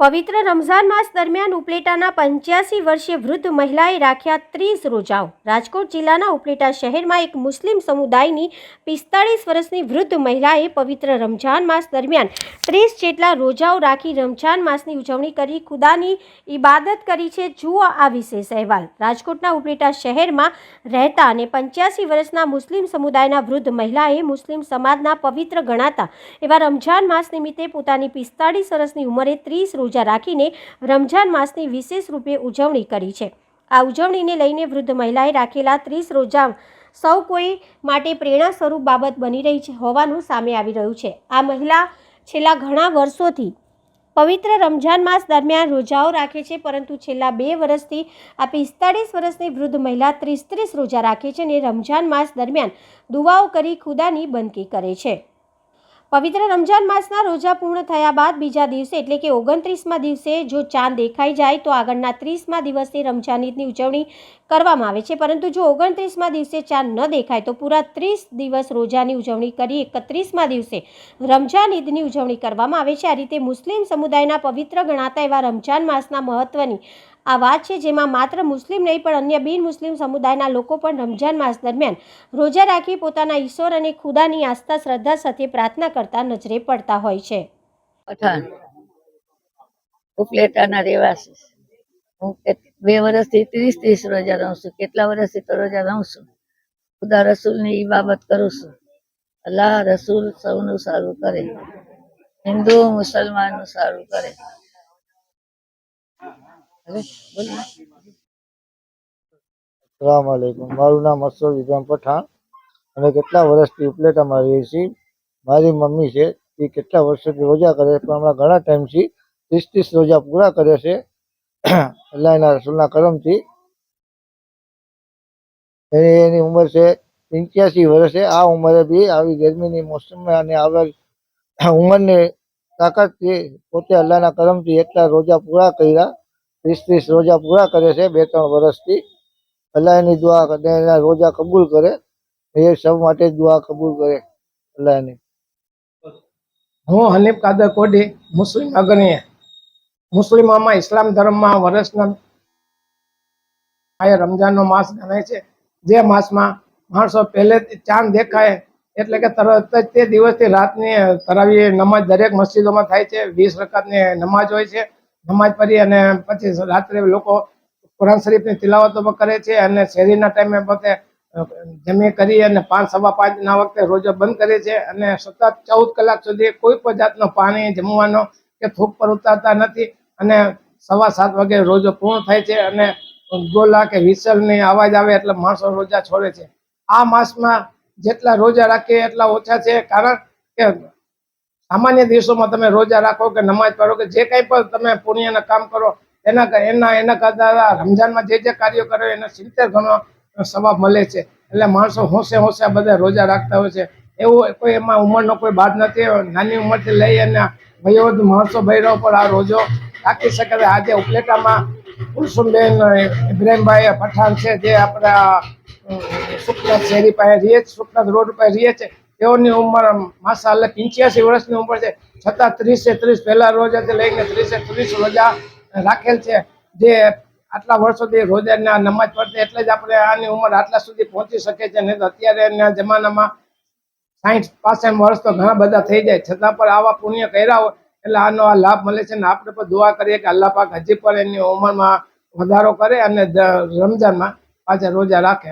પવિત્ર રમઝાન માસ દરમિયાન ઉપલેટાના પંચ્યાસી વર્ષીય વૃદ્ધ મહિલાએ રાખ્યા ત્રીસ રોજાઓ. રાજકોટ જિલ્લાના ઉપલેટા શહેરમાં એક મુસ્લિમ સમુદાયની પિસ્તાળીસ વર્ષની વૃદ્ધ મહિલાએ પવિત્ર રમઝાન માસ દરમિયાન ત્રીસ જેટલા રોજાઓ રાખી રમઝાન માસની ઉજવણી કરી. ખુદાની ઈબાદત કરી છે. જુઓ આ વિશેષ અહેવાલ. રાજકોટના ઉપલેટા શહેરમાં રહેતા અને પંચ્યાસી વર્ષના મુસ્લિમ સમુદાયના વૃદ્ધ મહિલાએ મુસ્લિમ સમાજના પવિત્ર ગણાતા એવા રમઝાન માસ નિમિત્તે પોતાની પિસ્તાળીસ વર્ષની ઉંમરે ત્રીસ રોજા રાખીને રમઝાન માસની વિશેષ રૂપે ઉજવણી કરી છે. આ ઉજવણીને લઈને વૃદ્ધ મહિલાએ રાખેલા ત્રીસ રોજા સૌ કોઈ માટે પ્રેરણા સ્વરૂપ બાબત બની રહી છે હોવાનું સામે આવી રહ્યું છે. આ મહિલા છેલ્લા ઘણા વર્ષોથી પવિત્ર રમઝાન માસ દરમિયાન રોજાઓ રાખે છે, પરંતુ છેલ્લા બે વર્ષથી આ પિસ્તાળીસ વર્ષની વૃદ્ધ મહિલા ત્રીસ ત્રીસ રોજા રાખે છે અને રમઝાન માસ દરમિયાન દુવાઓ કરી ખુદાની બંદકી કરે છે. પવિત્ર રમજાન માસના રોજા પૂર્ણ થયા બાદ બીજા દિવસે એટલે કે ઓગણત્રીસમાં દિવસે જો ચાંદ દેખાઈ જાય તો આગળના ત્રીસમાં દિવસની રમઝાન ઈદની ઉજવણી કરવામાં આવે છે. પરંતુ જો ઓગણત્રીસમાં દિવસે ચાંદ ન દેખાય તો પૂરા ત્રીસ દિવસ રોજાની ઉજવણી કરી એકત્રીસમાં દિવસે રમજાન ઈદની ઉજવણી કરવામાં આવે છે. આ રીતે મુસ્લિમ સમુદાયના પવિત્ર ગણાતા એવા રમજાન માસના મહત્વની આ વાત છે જેમાં માત્ર મુસ્લિમ નહીં, પણ અન્ય બિન મુસ્લિમ સમુદાયના લોકો પણ રમઝાન માસ દરમિયાન રોજા રાખી પોતાના ઈશ્વર અને ખુદાની આસ્થા, શ્રદ્ધા સાથે પ્રાર્થના કરતા નજરે પડતા હોય છે. ઉપલેટાના રહેવાસી હું બે વર્ષથી ત્રીસ ત્રીસ રોજા રહું છું. કેટલા વર્ષથી તો રોજા રહું છું? ખુદા રસૂલની બાબત કરું છું. અલ્લાહ રસૂલ સૌનું સારું કરે. હિન્દુ મુસલમાનનું સારું કરે. સલામ આલેકુમ મારું નામ અશોક વિક્રમ પઠાણ અમે કેટલા વર્ષથી ઉપલેટામાં રહીએ છીએ મારી મમ્મી છે, એ કેટલા વર્ષોથી રોજા કરે છે, પણ હમણાં ઘણા ટાઈમથી ત્રીસ ત્રીસ રોજા પૂરા કરે છે. અલ્લાહના રસૂલના કરમથી. એની એની ઉંમર છે પંચ્યાસી વર્ષે આ ઉંમરે બી આવી ગરમીની મોસમમાં અને આવેલ ઉંમરની તાકાતથી પોતે અલ્લાહના કરમથી એટલા રોજા પૂરા કર્યા. ત્રીસ ત્રીસ રોજા પૂરા કરે છે બે ત્રણ વર્ષથી. અલ્લાહ દુઆ કરે, એના રોજા કબૂલ કરે. એ સૌ માટે દુઆ કબૂલ કરે અલ્લાહની હું હનીફ કાદર કોડી મુસ્લિમ અગ્રણીય મુસ્લિમોમાં ઇસ્લામ ધર્મમાં વર્ષના આ રમજાનનો માસ ગણાય છે. જે માસમાં માણસો પહેલેથી ચાંદ દેખાય, એટલે કે તરત જ તે દિવસથી રાતની તરાવી નમાજ દરેક મસ્જિદોમાં થાય છે. વીસ રકાતની નમાજ હોય છે. નમાજ પઢી અને પછી રાત્રે લોકો કુરાન શરીફની તિલાવતો કરે છે અને શેરીના ટાઈમે પોતે જમી કરી અને પાંચ સવા પાંચના વખતે રોજો બંધ કરે છે અને સતત ચૌદ કલાક સુધી કોઈ પણ જાતનો પાણી જમવાનો કે થૂક પર ઉતારતા નથી અને સવા સાત વાગે રોજો પૂર્ણ થાય છે અને ગોલા કે વિસલની અવાજ આવે એટલે માણસો રોજા છોડે છે. આ માસમાં જેટલા રોજા રાખીએ એટલા ઓછા છે કારણ કે સામાન્ય દિવસોમાં તમે રોજા રાખો કે નમાજ પઢો કે જે કંઈ પણ તમે પુણ્યના કામ કરો, એના એના એના કરતા રમજાનમાં જે જે કાર્યો કરો એના સિત્તેર ગણો સવાબ મળે છે. એટલે માણસો હોંશે હોંશે આ બધા રોજા રાખતા હોય છે. એવું કોઈ એમાં ઉંમરનો કોઈ બાદ નથી નાની ઉંમરથી લઈ અને વયોવૃદ્ધ માણસો ભૈરવ પર આ રોજો રાખી શકે છે. આજે ઉપલેટામાં કુલસુમબેન ઇબ્રાહીમભાઈ પઠાણ છે, જે આપણા સુખનાથ શેરી પાસે રહીએ છે સુખનાથ રોડ પાસે રહીએ છે. તેઓની ઉંમર માસાલ્લાહ પંચ્યાસી વર્ષની ઉંમર છે. છતાં ત્રીસે ત્રીસ, પહેલા રોજાથી લઈને ત્રીસે ત્રીસ રોજા રાખેલ છે. જે આટલા વર્ષોથી રોજાના નમાજ પડતી એટલે જ આપણે આની ઉંમર આટલા સુધી પહોંચી શકે છે. નહીં તો અત્યારેના જમાનામાં સાઠ પાસઠ વર્ષ તો ઘણા બધા થઈ જાય. છતાં પણ આવા પુણ્ય કર્યા હોય એટલે આનો આ લાભ મળે છે. અને આપણે પણ દુઆ કરીએ કે અલ્લાહ પાક હજી પણ એની ઉંમરમાં વધારો કરે અને રમજાનમાં પાછા રોજા રાખે.